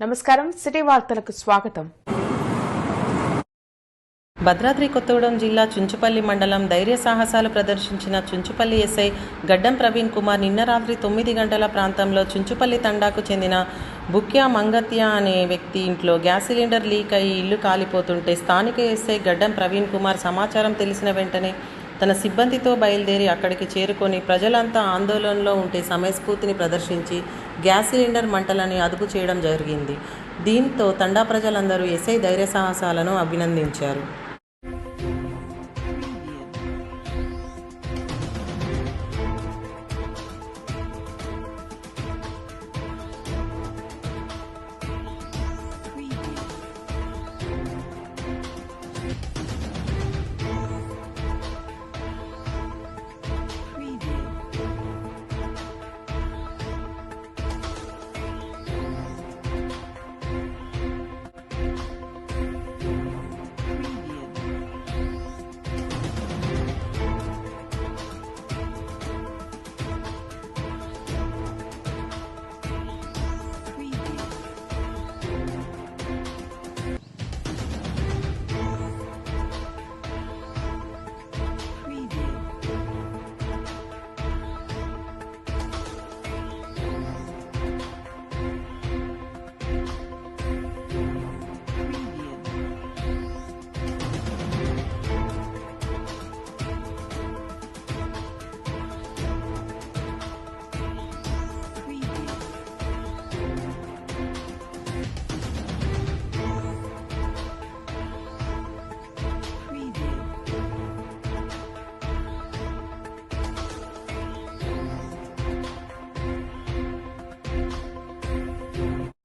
నమస్కారం. సిటీ వార్తలకు స్వాగతం. భద్రాద్రి కొత్తగూడెం జిల్లా చుంచుపల్లి మండలం ధైర్య సాహసాలు ప్రదర్శించిన చుంచుపల్లి ఎస్ఐ గడ్డం ప్రవీణ్ కుమార్ నిన్న రాత్రి తొమ్మిది గంటల ప్రాంతంలో చుంచుపల్లి తండాకు చెందిన బుక్యా మంగత్య అనే వ్యక్తి ఇంట్లో గ్యాస్ సిలిండర్ లీక్ అయి ఇల్లు కాలిపోతుంటే స్థానిక ఎస్ఐ గడ్డం ప్రవీణ్ కుమార్ సమాచారం తెలిసిన వెంటనే తన సిబ్బందితో బయలుదేరి అక్కడికి చేరుకొని ప్రజలంతా ఆందోళనలో ఉంటే సమయస్ఫూర్తిని ప్రదర్శించి గ్యాస్ సిలిండర్ మంటలని అదుపు చేయడం జరిగింది. దీంతో తండా ప్రజలందరూ ఎస్ఐ ధైర్య సాహసాలను అభినందించారు.